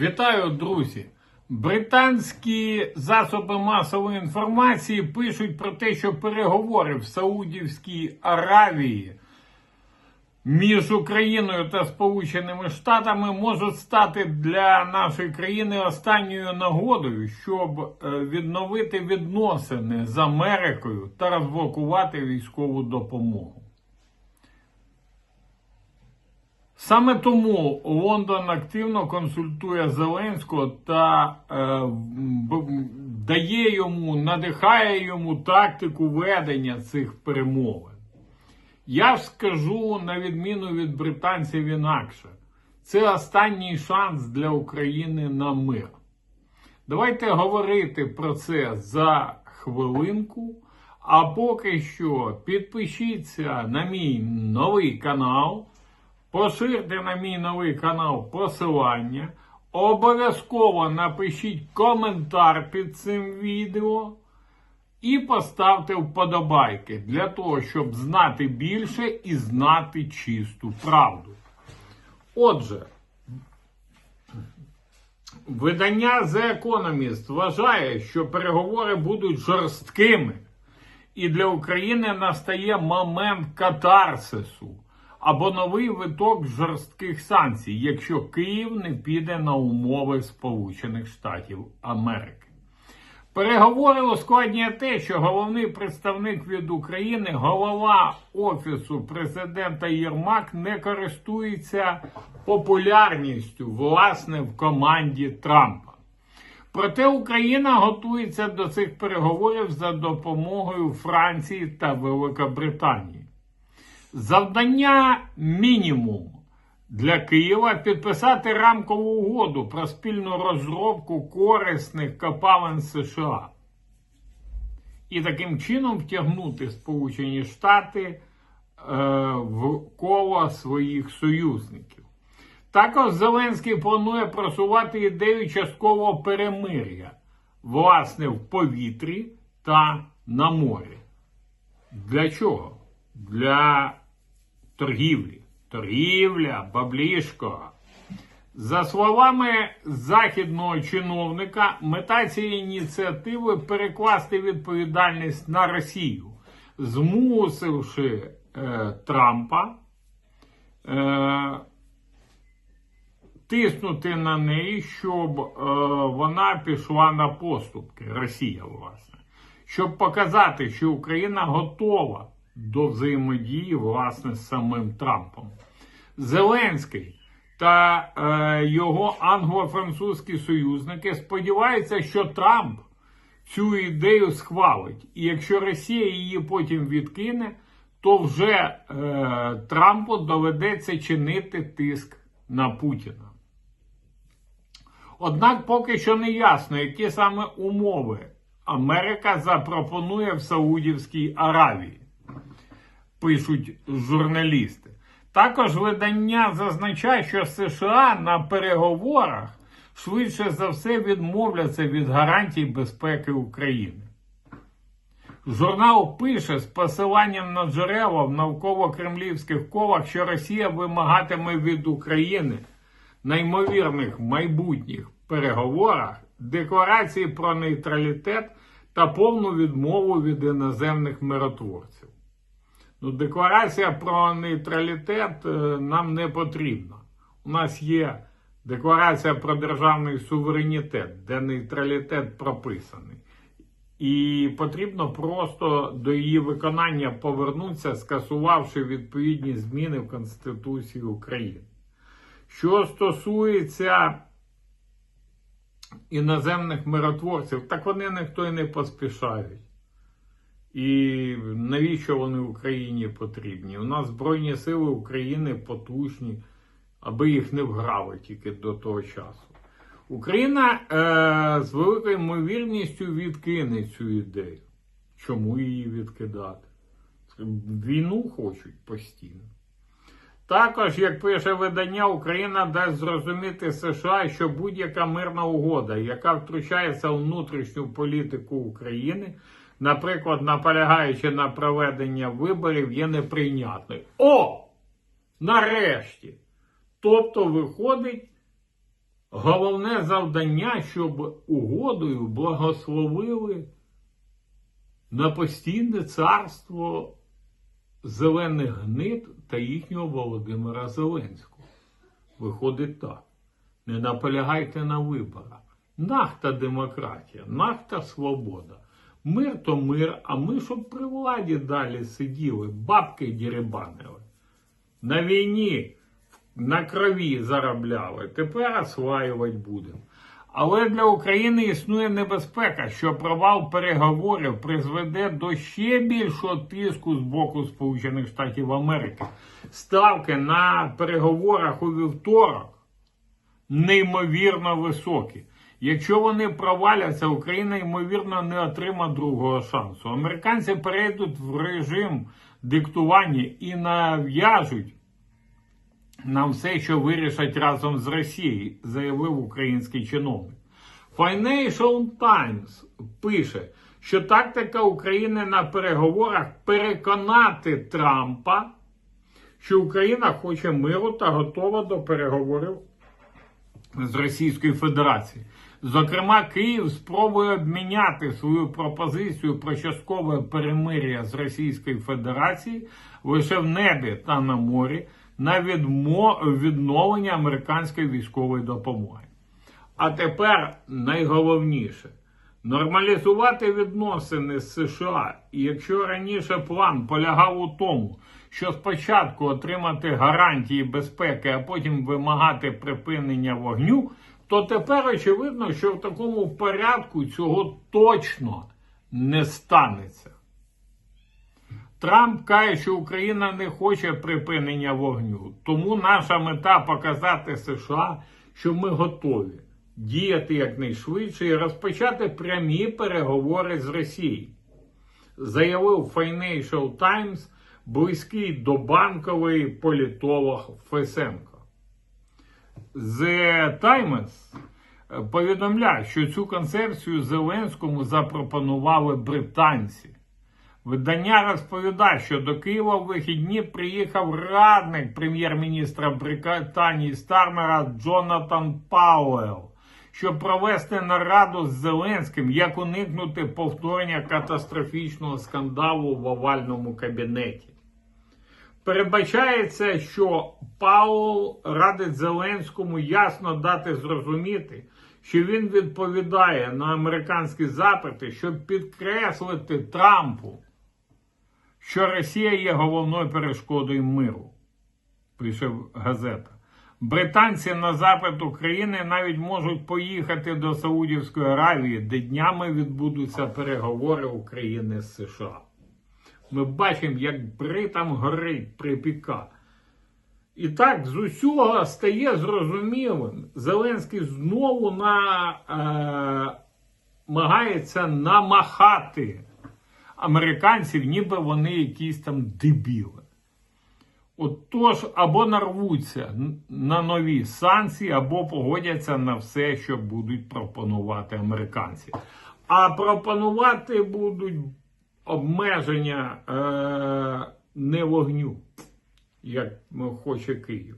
Вітаю, друзі! Британські засоби масової інформації пишуть про те, що переговори в Саудівській Аравії між Україною та Сполученими Штатами можуть стати для нашої країни останньою нагодою, щоб е, відновити відносини з Америкою та розблокувати військову допомогу. Саме тому Лондон активно консультує Зеленського та е, дає йому, надихає йому тактику ведення цих перемовин. Я ж скажу, на відміну від британців інакше, це останній шанс для України на мир. Давайте говорити про це за хвилинку. А поки що підпишіться на мій новий канал. Поширте на мій новий канал посилання. Обов'язково напишіть коментар під цим відео. І поставте вподобайки для того, щоб знати більше і знати чисту правду. Отже, видання The Economist вважає, що переговори будуть жорсткими, і для України настає момент катарсису або новий виток жорстких санкцій, якщо Київ не піде на умови Сполучених Штатів Америки. Переговори ускладнює те, що головний представник від України, голова Офісу президента Єрмак, не користується популярністю власне в команді Трампа. Проте Україна готується до цих переговорів за допомогою Франції та Великобританії. Завдання мінімум для Києва підписати рамкову угоду про спільну розробку корисних копалин США і таким чином втягнути Сполучені Штати е, в коло своїх союзників. Також Зеленський планує просувати ідею часткового перемир'я, власне, в повітрі та на морі. Для чого? Для торгівлі. Торгівля, баблішко. За словами західного чиновника, мета цієї ініціативи перекласти відповідальність на Росію, змусивши е, Трампа е, тиснути на неї, щоб е, вона пішла на поступки. Росія, власне, щоб показати, що Україна готова до взаємодії власне з самим Трампом. Зеленський та е, його англо-французькі союзники сподіваються, що Трамп цю ідею схвалить. І якщо Росія її потім відкине, то вже е, Трампу доведеться чинити тиск на Путіна. Однак поки що не ясно, які саме умови Америка запропонує в Саудівській Аравії пишуть журналісти. Також видання зазначає, що США на переговорах швидше за все відмовляться від гарантій безпеки України. Журнал пише з посиланням на джерела в навколо-кремлівських колах, що Росія вимагатиме від України на ймовірних майбутніх переговорах декларації про нейтралітет та повну відмову від іноземних миротворців. Декларація про нейтралітет е, нам не потрібна. У нас є декларація про державний суверенітет, де нейтралітет прописаний. І потрібно просто до її виконання повернутися, скасувавши відповідні зміни в Конституції України. Що стосується іноземних миротворців, так вони ніхто і не поспішають. І навіщо вони Україні потрібні? У нас Збройні Сили України потужні, аби їх не вграли тільки до того часу. Україна е, з великою ймовірністю відкине цю ідею. Чому її відкидати? Війну хочуть постійно. Також, як пише видання, Україна дасть зрозуміти США, що будь-яка мирна угода, яка втручається у внутрішню політику України, наприклад, наполягаючи на проведення виборів, є неприйнятною. О! Нарешті! Тобто, виходить, головне завдання, щоб угодою благословили на постійне царство зелених гнид та їхнього Володимира Зеленського. Виходить так. Не наполягайте на виборах. Нахта демократія, нахта свобода. Мир то мир, а ми щоб при владі далі сиділи, бабки діребанили. На війні на крові заробляли. Тепер осваювати будемо. Але для України існує небезпека, що провал переговорів призведе до ще більшого тиску з боку Сполучених Штатів Америки. Ставки на переговорах у вівторок неймовірно високі. Якщо вони проваляться, Україна ймовірно не отримає другого шансу. Американці перейдуть в режим диктування і нав'яжуть нам все, що вирішать разом з Росією, заявив український чиновник. Financial Times пише, що тактика України на переговорах переконати Трампа, що Україна хоче миру та готова до переговорів з Російською Федерацією. Зокрема, Київ спробує обміняти свою пропозицію про часткове перемир'я з Російською Федерацією лише в небі та на морі на відновлення американської військової допомоги. А тепер найголовніше нормалізувати відносини з США. І якщо раніше план полягав у тому, що спочатку отримати гарантії безпеки, а потім вимагати припинення вогню, то тепер очевидно, що в такому порядку цього точно не станеться. Трамп каже, що Україна не хоче припинення вогню. Тому наша мета показати США, що ми готові діяти якнайшвидше і розпочати прямі переговори з Росією. Заявив Financial Times близький до банкової політолог Фесенко. The Times повідомляє, що цю концепцію Зеленському запропонували британці. Видання розповідає, що до Києва в вихідні приїхав радник прем'єр-міністра Британії Стармера Джонатан Пауел, щоб провести нараду з Зеленським, як уникнути повторення катастрофічного скандалу в овальному кабінеті. Передбачається, що Пауел радить Зеленському ясно дати зрозуміти, що він відповідає на американські запити, щоб підкреслити Трампу, що Росія є головною перешкодою миру, пише газета. Британці на запит України навіть можуть поїхати до Саудівської Аравії, де днями відбудуться переговори України з США. Ми бачимо, як бритам горить припіка. І так, з усього стає зрозумілим, Зеленський знову е, намагається намахати американців, ніби вони якісь там дебіли. Отож, або нарвуться на нові санкції, або погодяться на все, що будуть пропонувати американці. А пропонувати будуть обмеження е, не вогню, як хоче Київ.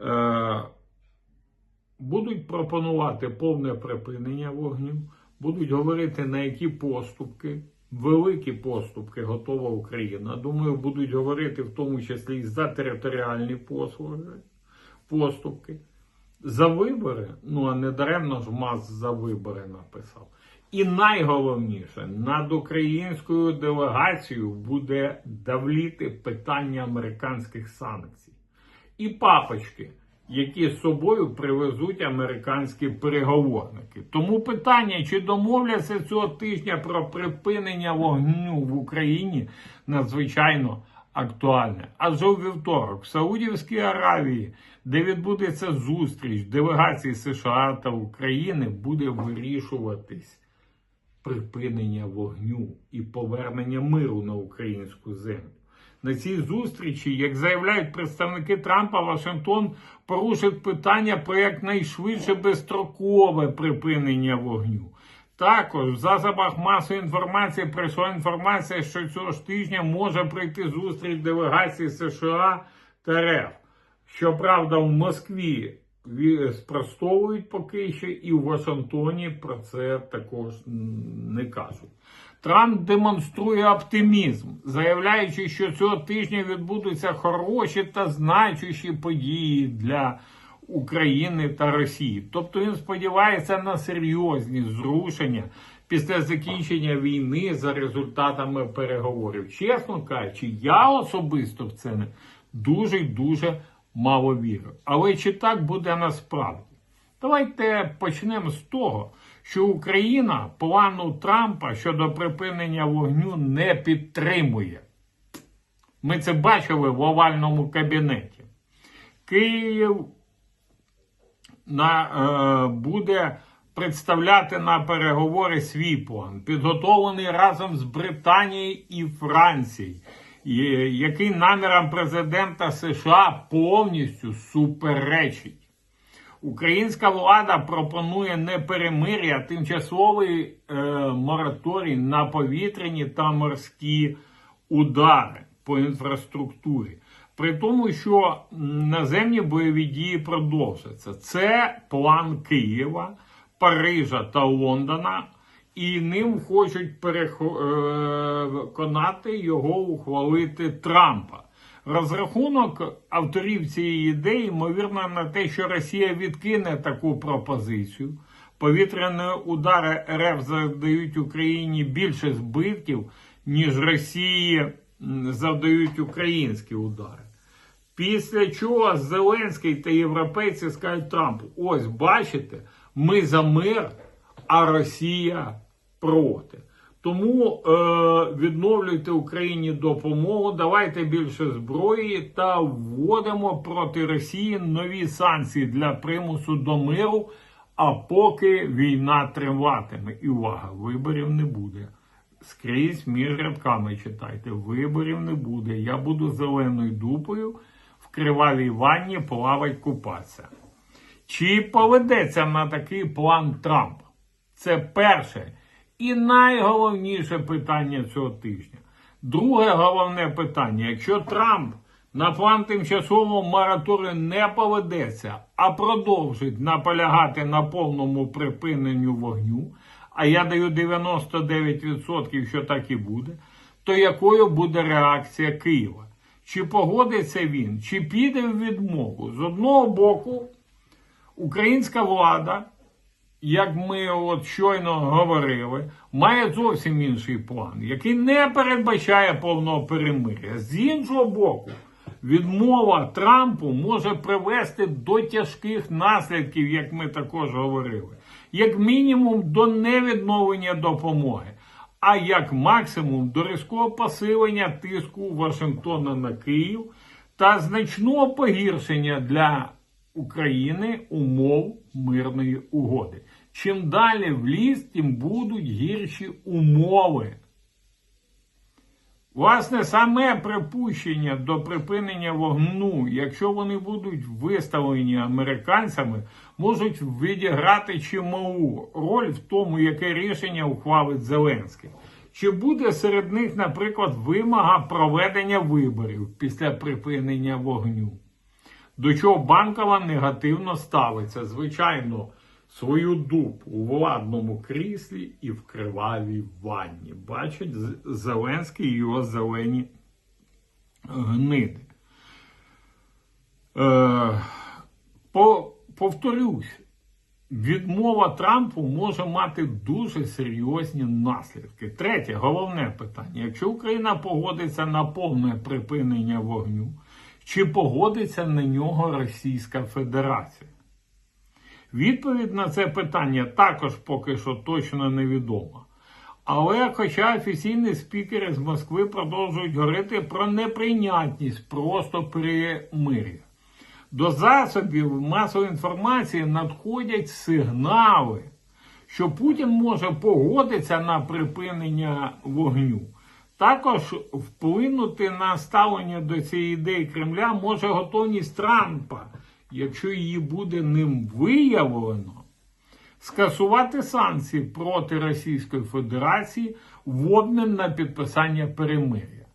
Е, Будуть пропонувати повне припинення вогню, будуть говорити, на які поступки, великі поступки готова Україна. Думаю, будуть говорити в тому числі і за територіальні послуги, поступки. За вибори, ну а не даремно ж МАЗ за вибори написав. І найголовніше, над українською делегацією буде давліти питання американських санкцій. І папочки, які з собою привезуть американські переговорники. Тому питання, чи домовляться цього тижня про припинення вогню в Україні, надзвичайно актуальне. Адже у вівторок в Саудівській Аравії, де відбудеться зустріч делегацій США та України, буде вирішуватись припинення вогню і повернення миру на українську землю. На цій зустрічі, як заявляють представники Трампа, Вашингтон порушить питання про якнайшвидше безстрокове припинення вогню. Також в засобах масової інформації прийшла інформація, що цього ж тижня може прийти зустріч делегації США та РФ. Щоправда, в Москві ві- спростовують поки що, і в Вашингтоні про це також не кажуть. Трамп демонструє оптимізм, заявляючи, що цього тижня відбудуться хороші та значущі події для України та Росії. Тобто він сподівається на серйозні зрушення після закінчення війни за результатами переговорів. Чесно кажучи, я особисто в це не дуже дуже мало вірю. Але чи так буде насправді? Давайте почнемо з того, що Україна плану Трампа щодо припинення вогню не підтримує. Ми це бачили в овальному кабінеті. Київ на, е, буде представляти на переговори свій план, підготовлений разом з Британією і Францією, який намірам президента США повністю суперечить. Українська влада пропонує не перемир'я, а тимчасовий е, мораторій на повітряні та морські удари по інфраструктурі. При тому, що наземні бойові дії продовжаться. Це план Києва, Парижа та Лондона, і ним хочуть переконати його ухвалити Трампа. Розрахунок авторів цієї ідеї, ймовірно, на те, що Росія відкине таку пропозицію. Повітряні удари РФ завдають Україні більше збитків, ніж Росії завдають українські удари. Після чого Зеленський та європейці скажуть Трампу: ось бачите, ми за мир, а Росія проти. Тому е, відновлюйте Україні допомогу, давайте більше зброї та вводимо проти Росії нові санкції для примусу до миру. А поки війна триватиме. І увага, виборів не буде. Скрізь між рядками читайте. Виборів не буде. Я буду зеленою дупою в кривавій ванні плавать купатися. Чи поведеться на такий план Трамп? Це перше і найголовніше питання цього тижня. Друге головне питання: якщо Трамп на план тимчасового мораторію не поведеться, а продовжить наполягати на повному припиненню вогню, а я даю 99%, що так і буде, то якою буде реакція Києва? Чи погодиться він, чи піде в відмову? З одного боку, українська влада, як ми от щойно говорили, має зовсім інший план, який не передбачає повного перемир'я. З іншого боку, відмова Трампу може привести до тяжких наслідків, як ми також говорили, як мінімум до невідновлення допомоги, а як максимум до різкого посилення тиску Вашингтона на Київ та значного погіршення для України умов мирної угоди. Чим далі в ліс, тим будуть гірші умови. Власне, саме припущення до припинення вогну, якщо вони будуть виставлені американцями, можуть відіграти чималу роль в тому, яке рішення ухвалить Зеленський. Чи буде серед них, наприклад, вимога проведення виборів після припинення вогню? До чого банкова негативно ставиться, звичайно, свою дупу у владному кріслі і в кривавій ванні. Бачить Зеленський і його зелені гниди. Е, по, повторюсь, відмова Трампу може мати дуже серйозні наслідки. Третє, головне питання: якщо Україна погодиться на повне припинення вогню, чи погодиться на нього Російська Федерація? Відповідь на це питання також поки що точно невідома. Але, хоча офіційні спікери з Москви продовжують говорити про неприйнятність просто перемир'я. До засобів масової інформації надходять сигнали, що Путін може погодитися на припинення вогню. Також вплинути на ставлення до цієї ідеї Кремля може готовність Трампа, якщо її буде ним виявлено, скасувати санкції проти Російської Федерації в обмін на підписання перемир'я.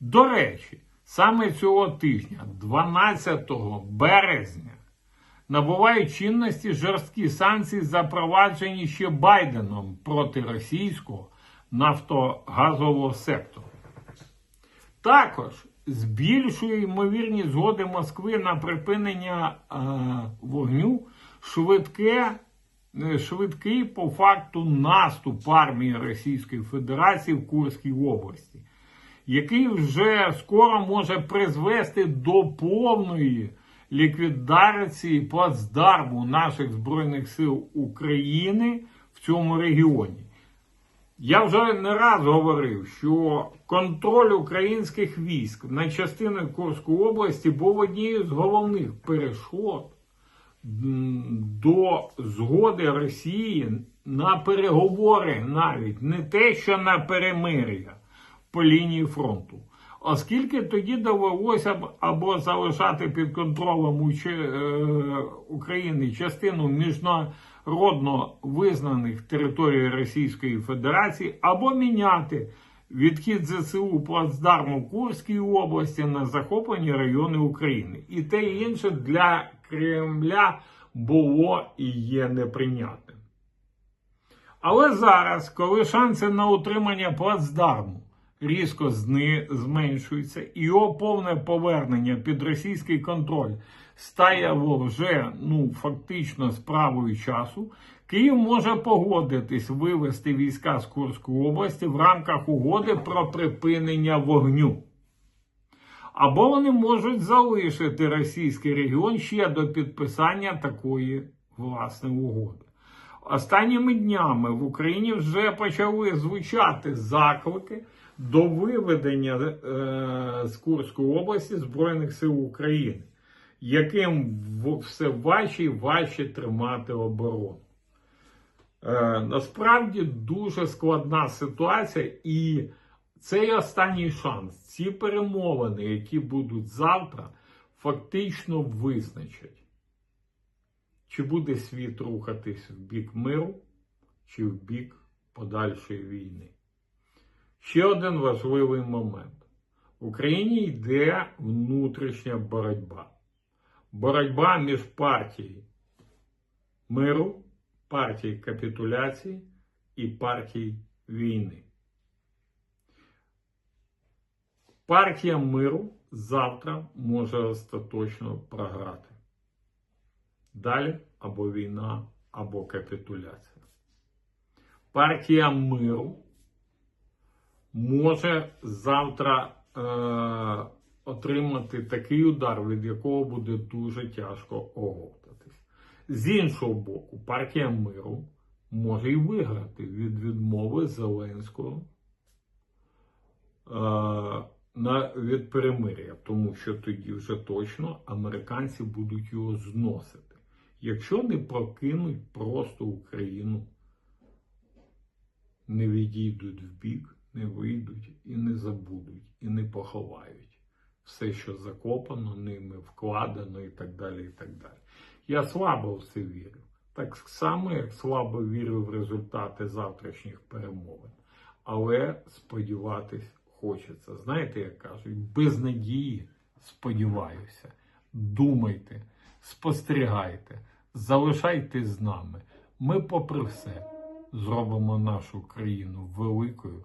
До речі, саме цього тижня, 12 березня, набувають чинності жорсткі санкції, запроваджені ще Байденом проти російського нафтогазового сектору. Також збільшує ймовірність згоди Москви на припинення е, вогню швидке, е, швидкий по факту наступ армії Російської Федерації в Курській області, який вже скоро може призвести до повної ліквідації плацдарму наших Збройних сил України в цьому регіоні. Я вже не раз говорив, що контроль українських військ на частинах Курської області був однією з головних перешкод до згоди Росії на переговори навіть не те, що на перемир'я по лінії фронту. Оскільки тоді довелося б або залишати під контролем е, України частину міжнародно визнаних територій Російської Федерації, або міняти відхід ЗСУ плацдарму Курській області на захоплені райони України. І те і інше для Кремля було і є неприйнятним. Але зараз, коли шанси на утримання плацдарму різко зни- зменшуються, і його повне повернення під російський контроль стає вже ну, фактично справою часу, Київ може погодитись вивести війська з Курської області в рамках угоди про припинення вогню. Або вони можуть залишити російський регіон ще до підписання такої власне угоди. Останніми днями в Україні вже почали звучати заклики до виведення е, з Курської області Збройних сил України, яким все важче і важче тримати оборону. Е, насправді дуже складна ситуація, і цей останній шанс, ці перемовини, які будуть завтра, фактично визначать, чи буде світ рухатись в бік миру, чи в бік подальшої війни. Ще один важливий момент. В Україні йде внутрішня боротьба. Боротьба між партією миру, партією капітуляції і партією війни. Партія миру завтра може остаточно програти. Далі або війна, або капітуляція. Партія миру може завтра е, отримати такий удар, від якого буде дуже тяжко оговтатись. З іншого боку, партія миру може і виграти від відмови Зеленського е, на, від перемир'я, тому що тоді вже точно американці будуть його зносити, якщо не прокинуть просто Україну не відійдуть в бік, не вийдуть і не забудуть, і не поховають все, що закопано ними, вкладено і так далі. і так далі. Я слабо в це вірю. Так само, як слабо вірю в результати завтрашніх перемовин. Але сподіватись хочеться. Знаєте, як кажуть, без надії сподіваюся. Думайте, спостерігайте, залишайтесь з нами. Ми, попри все, зробимо нашу країну великою,